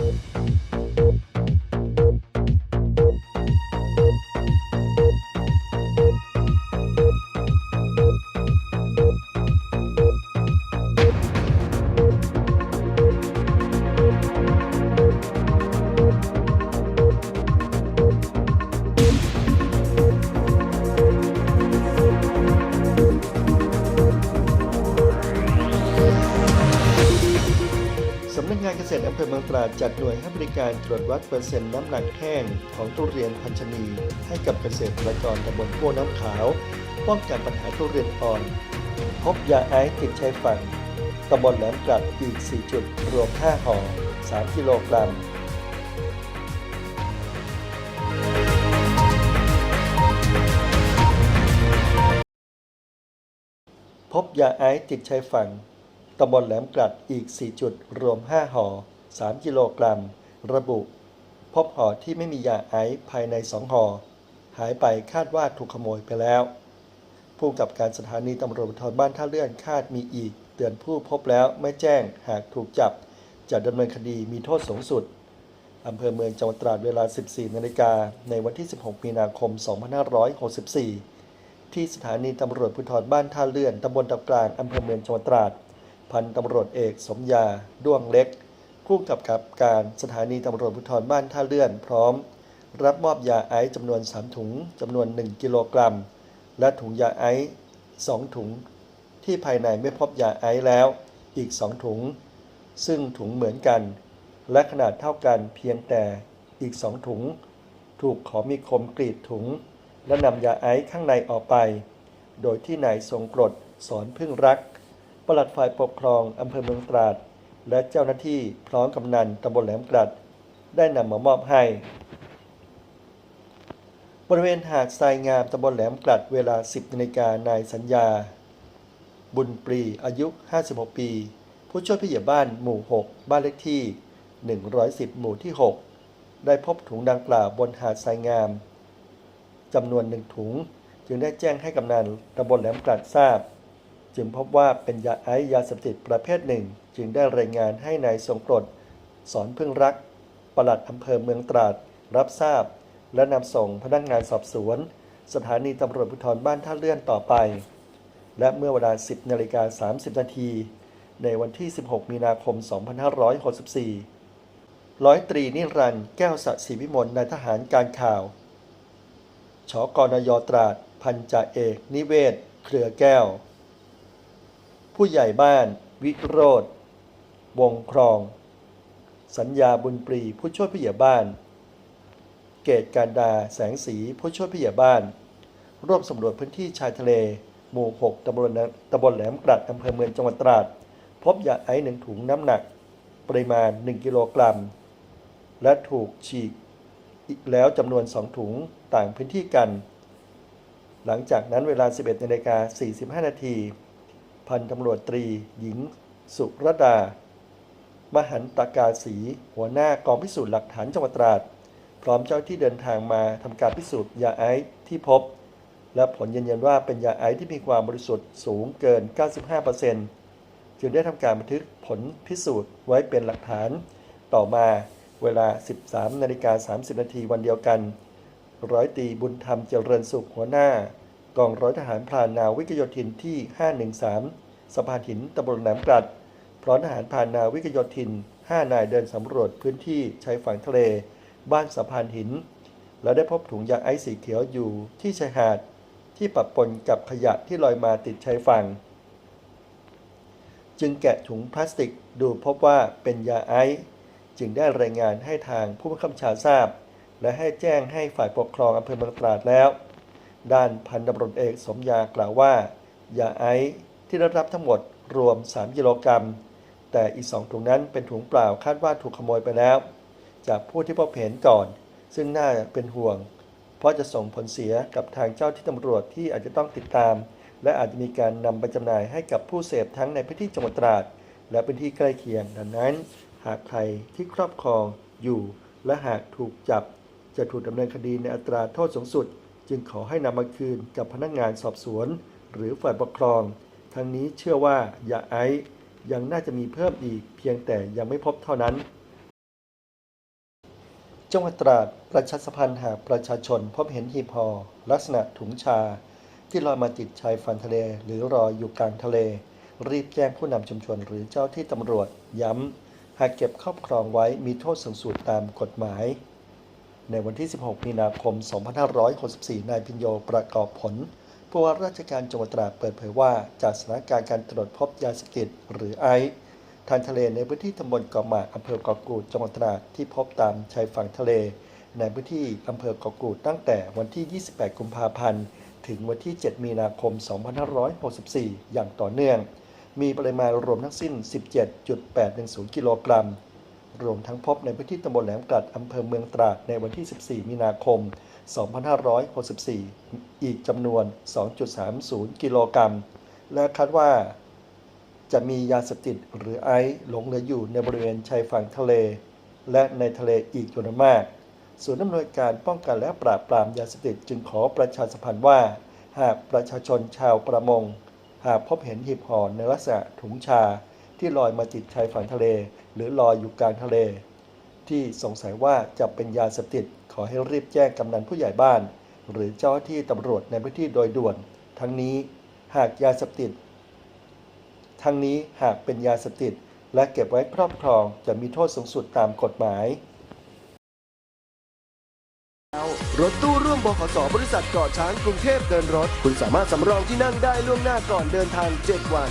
สำ กานเกษตรอำเภอเมืองตราดจัดหน่วยให้บริการตรวจวัดเปอร์เซ็นต์น้ำหนักแห้งของทุเรียนพันชนี ให้กับเกษตรกรตำบลโพน้ำขาว ป้องกันปัญหาทุเรียนอ่อน พบยาไอซ์ติดชายฝั่งตำบลแหลมกลัดอีก 4 จุด รวม 5ห่อ 3 กิโลกรัมพบยาไอซ์ติดชายฝั่ง ตำบลแหลมกลัดอีก 4 จุด รวม 5ห่อ3 กิโลกรัม ระบุ พบห่อที่ไม่มียาไอซ์ภายใน 2ห่อหายไปคาดว่าถูกขโมยไปแล้วผู้กับการสถานีตำรวจภูธรบ้านท่าเลื่อนคาดมีอีก เตือนผู้พบแล้วไม่แจ้งหากถูกจับ จะดำเนินคดีมีโทษสูงสุดอำเภอเมืองจังหวัดตราดเวลา 14 นาฬิกา ในวันที่ 16 มีนาคม 2564 ที่สถานีตำรวจภูธรบ้านท่าเลื่อนตำบลตะกลางอำเภอเมืองจังหวัดตราด พันตำรวจเอกสมยาด้วงเล็กผู้กำกับการสถานีตำรวจภูธรบ้านท่าเลื่อนพร้อม รับมอบยาไอซ์จำนวน 3 ถุงจำนวน 1 กิโลกรัม และถุงยาไอซ์2ถุง ที่ภายในไม่พบยาไอซ์แล้วอีก 2 ถุง ซึ่งถุงเหมือนกัน และขนาดเท่ากันเพียงแต่อีก 2 ถุง ถูกขอมีคมกรีดถุง และนำยาไอซ์ข้างในออกไป โดยที่นายทรงกรดสอนพึ่งรัก ปลัดฝ่ายปกครองอำเภอเมืองตราด และเจ้าหน้าที่พร้อมกำนันตำบลแหลมกลัด ได้นำมามอบให้ บริเวณหาดทรายงามตำบลแหลมกลัดเวลา 10นาฬิกานายสัญญา บุญปรีอายุ 56 ปี ผู้ช่วยผู้ใหญ่บ้านหมู่ 6 บ้านเลขที่ 110 หมู่ที่ 6 ได้พบถุงดังกล่าวบนหาดทรายงามจำนวนหนึ่งถุง จึงได้แจ้งให้กำนันตำบลแหลมกลัดทราบ จึงพบว่าเป็นยาไอซ์ยาเสพติดประเภทหนึ่ง จึงได้รายงานให้นายทรงกรดสอนพึ่งรัก ปลัดอำเภอเมืองตราด รับทราบ และนำส่งพนักงานสอบสวน สถานีตำรวจภูธรบ้านท่าเลื่อนต่อไป และเมื่อเวลา 10นาฬิกา30นาทีในวันที่ 16 มีนาคม 2564 ร้อยตรีนิรันด์แก้วสัศีวิมลนายทหารการข่าวชกนยตราด พันจ่าเอก นิเวศ เครือแก้ว ผู้ใหญ่บ้านวิโรธวงครอง สัญญาบุญปรีผู้ช่วยผู้ใหญ่บ้าน เกตการดาแสงสีผู้ช่วยผู้ใหญ่บ้าน ร่วมสำรวจพื้นที่ชายทะเล หมู่ 6ตำบลตำบลแหลมกลัดอำเภอเมืองจังหวัดตราด พบยาไอซ์หนึ่งถุงน้ำหนัก ปริมาณ 1 กิโลกรัม และถูกฉีกอีกแล้วจำนวน 2 ถุงต่างพื้นที่กัน หลังจากนั้นเวลา 11นาฬิกา45 นาที พันตำรวจตรี หญิง สุรดา มหันตกาศรีหัวหน้ากองพิสูจน์หลักฐานจังหวัดตราด พร้อมเจ้าที่เดินทางมาทำการพิสูจน์ยาไอซ์ที่พบ และผลยืนยันว่าเป็นยาไอซ์ที่มีความบริสุทธิ์สูงเกิน 95%จึงได้ทำการบันทึกผลพิสูจน์ไว้เป็นหลักฐาน ต่อมาเวลา 13นาฬิกา30นาทีวันเดียวกัน ร้อยตรีบุญธรรมเจริญสุขหัวหน้า กองร้อยทหารพรานนาวิกโยธินที่ 513สะพานหินตำบลแหลมกลัด พร้อมทหารพรานนาวิกโยธิน 5 นายเดินสำรวจพื้นที่ชายฝั่งทะเล บ้านสะพานหิน และได้พบถุงยาไอซ์สีเขียวอยู่ที่ชายหาด ที่ปะปนกับขยะที่ลอยมาติดชายฝั่ง จึงแกะถุงพลาสติกดูพบว่าเป็นยาไอซ์จึงได้รายงานให้ทางผู้บังคับบัญชาทราบ และให้แจ้งให้ฝ่ายปกครองอำเภอเมืองตราดแล้ว ด้านพันตำรวจเอกสมยากล่าวว่ายาไอซ์ที่ได้รับทั้งหมดรวม 3 กิโลกรัม แต่อีก 2 ถุงนั้นเป็นถุงเปล่าคาดว่าถูกขโมยไปแล้ว จากผู้ที่พบเห็นก่อน ซึ่งน่าเป็นห่วง เพราะจะส่งผลเสียกับทางเจ้าที่ตำรวจที่อาจจะต้องติดตาม และอาจจะมีการนำไปจำหน่ายให้กับผู้เสพทั้งในพื้นที่จังหวัดตราด และพื้นที่ใกล้เคียงดังนั้น หากใครที่ครอบครองอยู่ และหากถูกจับจะถูกดำเนินคดีในอัตราโทษสูงสุด จึงขอให้นำมาคืนกับพนักงานสอบสวน หรือฝ่ายปกครอง ทั้งนี้เชื่อว่ายาไอซ์ยังน่าจะมีเพิ่มอีกเพียงแต่ยังไม่พบเท่านั้น จังหวัดตราดประชาสัมพันธ์หากประชาชนพบเห็นหีบห่อลักษณะถุงชา ที่ลอยมาติดชายฝั่งทะเล หรือรอยอยู่กลางทะเล รีบแจ้งผู้นำชุมชนหรือเจ้าที่ตำรวจย้ำ หากเก็บครอบครองไว้มีโทษสูงสุดตามกฎหมาย ในวันที่ 16 มีนาคม 2564 นายพิญโยประกอบผล ผู้ว่าราชการจังหวัดตราดเปิดเผยว่า จากสถานการณ์การตรวจพบยาเสพติดหรือไอซ์ทางทะเลในพื้นที่ตำบลเกาะหมากอำเภอเกาะกูดจังหวัดตราดที่พบตามชายฝั่งทะเล ในพื้นที่อำเภอเกาะกูดตั้งแต่วันที่ 28 กุมภาพันธ์ ถึงวันที่ 7 มีนาคม 2564 อย่างต่อเนื่อง มีปริมาณรวมทั้งสิ้น 17.810 กิโลกรัม รวมทั้งพบในพื้นที่ตำบลแหลมกลัดอำเภอเมืองตราดในวันที่ 14 มีนาคม 2564 อีกจำนวน 2.30 กิโลกรัม และคาดว่าจะมียาเสพติดหรือไอซ์หลงเหลืออยู่ในบริเวณชายฝั่งทะเล และในทะเลอีกจำนวนมากศูนย์อำนวยการป้องกันและปราบปรามยาเสพติดจึงขอประชาสัมพันธ์ว่า หากประชาชนชาวประมง หากพบเห็นหีบห่อในลักษณะถุงชา ที่ลอยมาติดชายฝั่งทะเล หรือลอยอยู่กลางทะเล ที่สงสัยว่าจะเป็นยาเสพติดขอให้รีบแจ้งกำนันผู้ใหญ่บ้าน หรือเจ้าหน้าที่ตำรวจในพื้นที่โดยด่วน ทั้งนี้หากยาเสพติด ทั้งนี้หากเป็นยาเสพติด และเก็บไว้ครอบครองจะมีโทษสูงสุดตามกฎหมายรถตู้ร่วมบขสบริษัทเกาะช้างกรุงเทพเดินรถ คุณสามารถสำรองที่นั่งได้ล่วงหน้าก่อนเดินทาง 7 วัน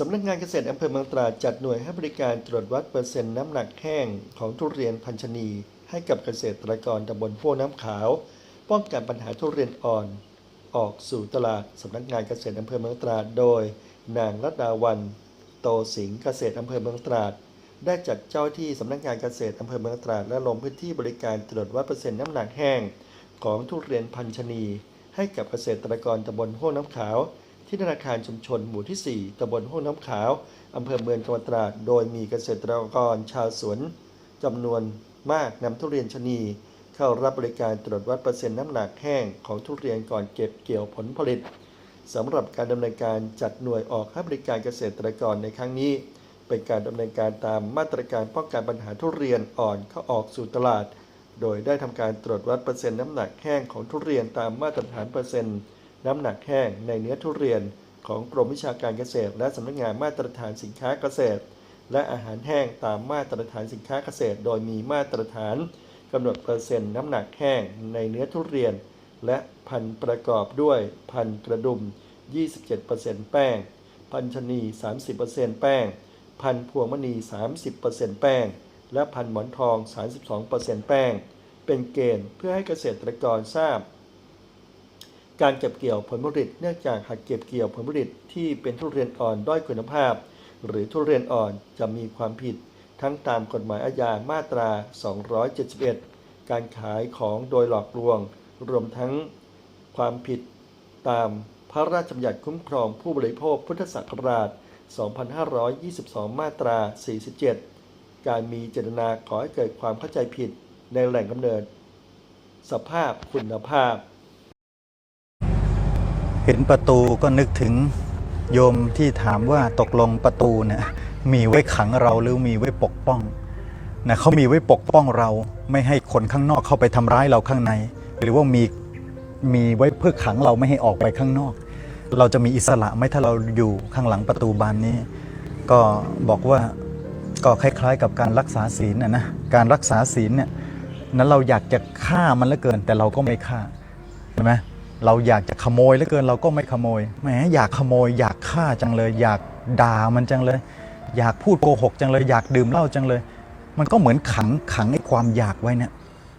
สำนักงานเกษตรอำเภอเมืองตราดจัดหน่วยให้บริการตรวจวัดเปอร์เซ็นต์น้ำหนักแห้งของทุเรียนพันชนี ให้กับเกษตรกรตำบลโพน้ำขาว ป้องกันปัญหาทุเรียนอ่อน ออกสู่ตลาดสำนักงานเกษตรอำเภอเมืองตราดโดย นางรัตดาวัน โตสิงห์เกษตรอำเภอเมืองตราด ได้จัดเจ้าที่สำนักงานเกษตรอำเภอเมืองตราดและลงพื้นที่บริการตรวจวัดเปอร์เซ็นต์น้ำหนักแห้งของทุเรียนพันชนี ให้กับเกษตรกรตำบลห้วน้ำขาว ที่ธนาคารชุมชนหมู่ที่ 4ตำบลห้วยน้ำขาวอำเภอเมืองจังหวัดตราด โดยมีเกษตรกรชาวสวนจำนวนมากนำทุเรียนชนี เข้ารับบริการตรวจวัดเปอร์เซ็นต์น้ำหนักแห้งของทุเรียนก่อนเก็บเกี่ยวผลผลิตสำหรับการดำเนินการจัดหน่วยออกให้บริการเกษตรกรในครั้งนี้ เป็นการดำเนินการตามมาตรการป้องกันปัญหาทุเรียนอ่อนเข้าออกสู่ตลาด โดยได้ทำการตรวจวัดเปอร์เซ็นต์น้ำหนักแห้งของทุเรียนตามมาตรฐานเปอร์เซ็นต์ น้ำหนักแห้งในเนื้อทุเรียนของกรมวิชาการเกษตร และสำนักงานมาตรฐานสินค้าเกษตร และอาหารแห้งตามมาตรฐานสินค้าเกษตร โดยมีมาตรฐานกำหนดเปอร์เซ็นต์น้ำหนักแห้งในเนื้อทุเรียน และพันประกอบด้วยพันกระดุม 27%แป้ง พันชนี 30%แป้ง พันพวงมณี 30%แป้ง และพันหมอนทอง 32%แป้ง เป็นเกณฑ์เพื่อให้เกษตรกรทราบ การเก็บเกี่ยวผลผลิต เนื่องจากหากเก็บเกี่ยวผลผลิตที่เป็นทุเรียนอ่อนด้อยคุณภาพ หรือทุเรียนอ่อนจะมีความผิด ทั้งตามกฎหมายอาญามาตรา 271 การขายของโดยหลอกลวง รวมทั้งความผิดตามพระราชบัญญัติคุ้มครองผู้บริโภคพุทธศักราช 2522 มาตรา 47 การมีเจตนาขอให้เกิดความเข้าใจผิดในแหล่งกำเนิด สภาพคุณภาพ เห็นประตูก็นึกถึงโยมที่ถามว่าตกลงประตูเนี่ยมีไว้ขังเราหรือมีไว้ปกป้องนะเขามีไว้ปกป้องเราไม่ให้คนข้างนอกเข้าไปทำร้ายเราข้างใน หรือว่ามีมีไว้เพื่อขังเราไม่ให้ออกไปข้างนอก เราจะมีอิสระไหมถ้าเราอยู่ข้างหลังประตูบานนี้ ก็บอกว่าก็คล้ายๆ กับการรักษาศีลนะนะการรักษาศีลเนี่ยนั้นเราอยากจะฆ่ามันเหลือเกิน แต่เราก็ไม่ฆ่าใช่ไหม เราอยากจะขโมยเหลือเกินเราก็ไม่ขโมยแหมอยากขโมย อยากฆ่าจังเลย อยากด่ามันจังเลย อยากพูดโกหกจังเลย อยากดื่มเหล้าจังเลย มันก็เหมือนขังขังไอ้ความอยากไว้เนี่ย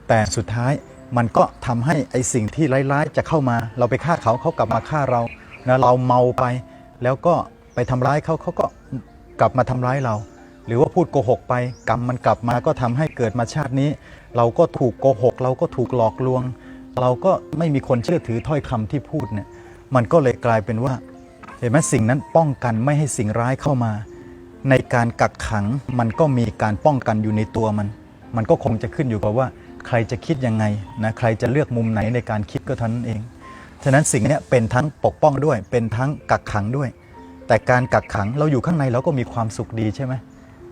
แต่สุดท้ายมันก็ทำให้ไอ้สิ่งที่ร้ายๆ จะเข้ามา เราไปฆ่าเขาเขากลับมาฆ่าเรานะเราเมาไป แล้วก็ไปทำร้ายเขาเขาก็กลับมาทำร้ายเรา หรือว่าพูดโกหกไป กรรมมันกลับมาก็ทำให้เกิดมาชาตินี้ เราก็ถูกโกหก เราก็ถูกหลอกลวง เราก็ไม่มีคนเชื่อถือถ้อยคำที่พูดเนี่ยมันก็เลยกลายเป็นว่าเห็นไหมสิ่งนั้นป้องกันไม่ให้สิ่งร้ายเข้ามา ในการกักขังมันก็มีการป้องกันอยู่ในตัวมัน มันก็คงจะขึ้นอยู่กับว่า ใครจะคิดยังไงนะใครจะเลือกมุมไหนในการคิดก็เท่านั้นเอง ฉะนั้นสิ่งนี้เป็นทั้งปกป้องด้วย เป็นทั้งกักขังด้วย แต่การกักขังเราอยู่ข้างในเราก็มีความสุขดีใช่ไหม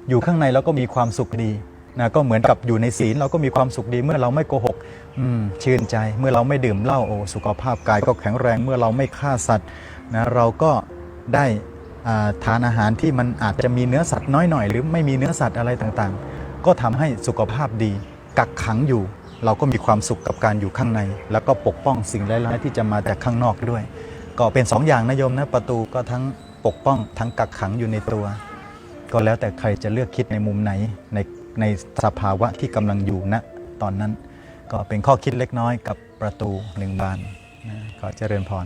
อยู่ข้างในเราก็มีความสุขดี นะก็เหมือนกับอยู่ในศีลเราก็มีความสุขดีเมื่อเราไม่โกหกชื่นใจเมื่อเราไม่ดื่มเหล้าโอ้สุขภาพกายก็แข็งแรงเมื่อเราไม่ฆ่าสัตว์นะเราก็ได้ทานอาหารที่มันอาจจะมีเนื้อสัตว์น้อยหน่อยหรือไม่มีเนื้อสัตว์อะไรต่างๆ ก็ทำให้สุขภาพดีกักขังอยู่ เราก็มีความสุขกับการอยู่ข้างใน แล้วก็ปกป้องสิ่งร้ายๆที่จะมาจากข้างนอกด้วย ก็เป็นสองอย่างนะโยมนะประตูก็ทั้งปกป้องทั้งกักขังอยู่ในตัว ก็แล้วแต่ใครจะเลือกคิดในมุมไหนใน ในสภาวะที่กำลังอยู่ณตอนนั้น ก็เป็นข้อคิดเล็กน้อยกับประตูหนึ่งบานนะก็เจริญพร